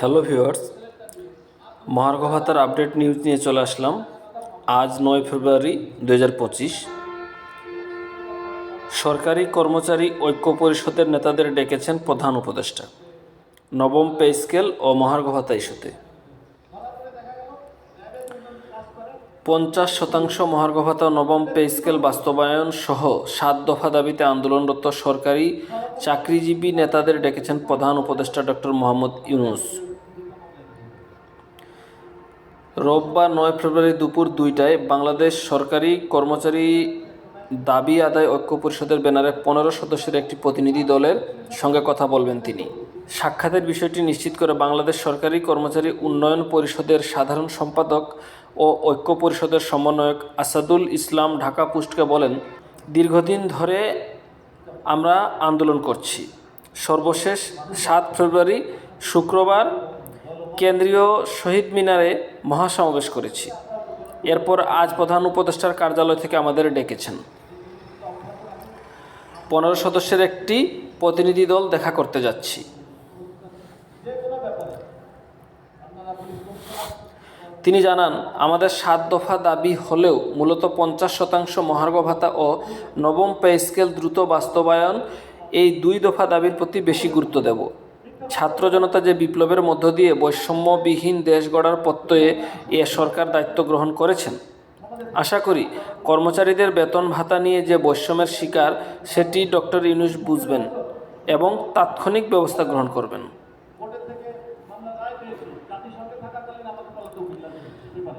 Hello viewers মহার্ঘ ভাতার update news নিয়ে চলে আসলাম। আজ নয় ফেব্রুয়ারি দু হাজার পঁচিশ। সরকারি কর্মচারী ঐক্য পরিষদের নেতাদের ডেকেছেন প্রধান উপদেষ্টা। নবম পে স্কেল ও মহার্ঘ ভাতা ইস্যুতে। পঞ্চাশ শতাংশ মহার্ঘ ভাতা নবম পে স্কেল বাস্তবায়ন সহ সাত দফা দাবিতে আন্দোলনরত সরকারি চাকরিজীবী নেতাদের ডেকেছেন প্রধান উপদেষ্টা ডক্টর মোহাম্মদ ইউনুস। রোববার নয় ফেব্রুয়ারি দুপুর দুইটায় বাংলাদেশ সরকারি কর্মচারী দাবি আদায় ঐক্য পরিষদের ব্যানারে পনেরো সদস্যের একটি প্রতিনিধি দলের সঙ্গে কথা বলবেন তিনি। সাক্ষাতের বিষয়টি নিশ্চিত করে বাংলাদেশ সরকারি কর্মচারী উন্নয়ন পরিষদের সাধারণ সম্পাদক ও ঐক্য পরিষদের সমন্বয়ক আসাদুল ইসলাম ঢাকা পোস্টকে বলেন, দীর্ঘদিন ধরে আমরা আন্দোলন করছি। সর্বশেষ সাত ফেব্রুয়ারি শুক্রবার কেন্দ্রীয় শহীদ মিনারে মহাসমাবেশ করেছি। এরপর আজ প্রধান উপদেষ্টার কার্যালয় থেকে আমাদের ডেকেছেন। পনেরো সদস্যের একটি প্রতিনিধি দল দেখা করতে যাচ্ছি। তিনি জানান, আমাদের সাত দফা দাবি হলেও মূলত পঞ্চাশ শতাংশ মহার্ঘ ভাতা ও নবম পে স্কেল দ্রুত বাস্তবায়ন এই দুই দফা দাবির প্রতি বেশি গুরুত্ব দেব। ছাত্র জনতা যে বিপ্লবের মধ্য দিয়ে বৈষম্যবিহীন দেশ গড়ার প্রত্যয়ে এ সরকার দায়িত্ব গ্রহণ করেছেন। আশা করি কর্মচারীদের বেতন ভাতা নিয়ে যে বৈষম্যের শিকার, সেটি ডক্টর ইউনুস বুঝবেন এবং তাৎক্ষণিক ব্যবস্থা গ্রহণ করবেন।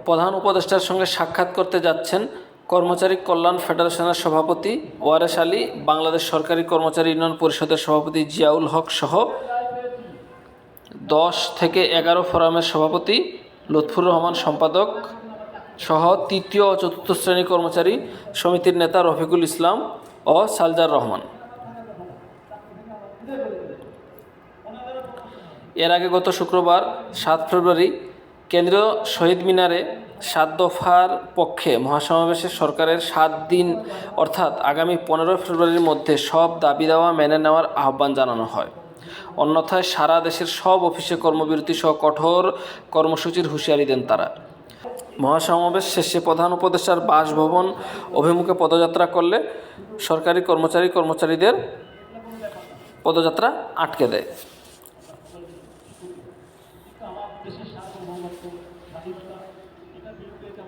প্রধান উপদেষ্টার সঙ্গে সাক্ষাৎ করতে যাচ্ছেন কর্মচারী কল্যাণ ফেডারেশনের সভাপতি ওয়ারেস আলী, বাংলাদেশ সরকারি কর্মচারী ইউনিয়ন পরিষদের সভাপতি জিয়াউল হক সহ দশ থেকে এগারো ফোরামের সভাপতি লুৎফুর রহমান, সম্পাদক সহ তৃতীয় ও চতুর্থ শ্রেণি কর্মচারী সমিতির নেতা রফিকুল ইসলাম ও সালজার রহমান। এর আগে গত শুক্রবার সাত ফেব্রুয়ারি কেন্দ্রীয় শহীদ মিনারে সাত দফার পক্ষে মহাসমাবেশে সরকারের সাত দিন, অর্থাৎ আগামী পনেরো ফেব্রুয়ারির মধ্যে সব দাবি দাওয়া মেনে নেওয়ার আহ্বান জানানো হয়। অন্যথায় সারা দেশের সব অফিসে কর্মবিরতি সহ কঠোর কর্মসূচির হুঁশিয়ারি দেন তারা। মহাসমাবেশ শেষে প্রধান উপদেষ্টার বাসভবন অভিমুখে পদযাত্রা করলে সরকারি কর্মচারী কর্মচারীদের পদযাত্রা আটকে দেয়।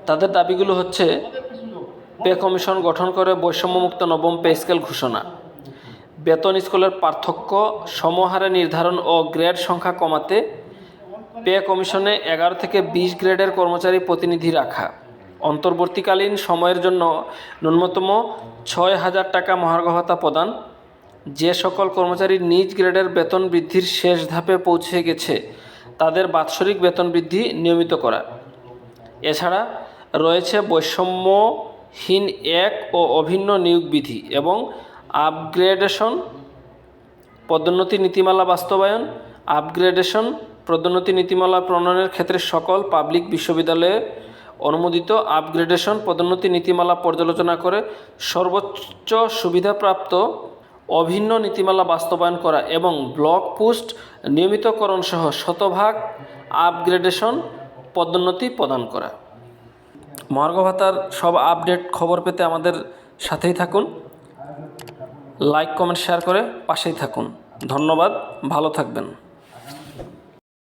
তাদের দাবিগুলো হচ্ছে, পে কমিশন গঠন করে বৈষম্যমুক্ত নবম পে স্কেল ঘোষণা। বেতন স্কুলের পার্থক্য, সমহারে নির্ধারণ ও গ্রেড সংখ্যা কমাতে পে কমিশনে এগারো থেকে বিশ গ্রেডের কর্মচারী প্রতিনিধি রাখা। অন্তর্বর্তীকালীন সময়ের জন্য ন্যূনতম ছয় হাজার টাকা মহার্ঘ ভাতা প্রদান। যে সকল কর্মচারী নিজ গ্রেডের বেতন বৃদ্ধির শেষ ধাপে পৌঁছে গেছে, তাদের বাৎসরিক বেতন বৃদ্ধি নিয়মিত করা। এছাড়া রয়েছে বৈষম্যহীন এক ও অভিন্ন নিয়োগ বিধি এবং আপগ্রেডেশন, পদোন্নতি নীতিমালা বাস্তবায়ন, আপগ্রেডেশন, পদোন্নতি নীতিমালা প্রণয়নের ক্ষেত্রে সকল পাবলিক বিশ্ববিদ্যালয়ে অনুমোদিত আপগ্রেডেশন, পদোন্নতি নীতিমালা পর্যালোচনা করে সর্বোচ্চ সুবিধাপ্রাপ্ত অভিন্ন নীতিমালা বাস্তবায়ন করা এবং ব্লক পোস্ট নিয়মিতকরণ সহ শতভাগ আপগ্রেডেশন, পদোন্নতি প্রদান করা। মহার্ঘ ভাতার সব আপডেট খবর পেতে আমাদের সাথেই থাকুন। লাইক কমেন্ট শেয়ার করে পাশেই থাকুন। ধন্যবাদ ভালো থাকবেন।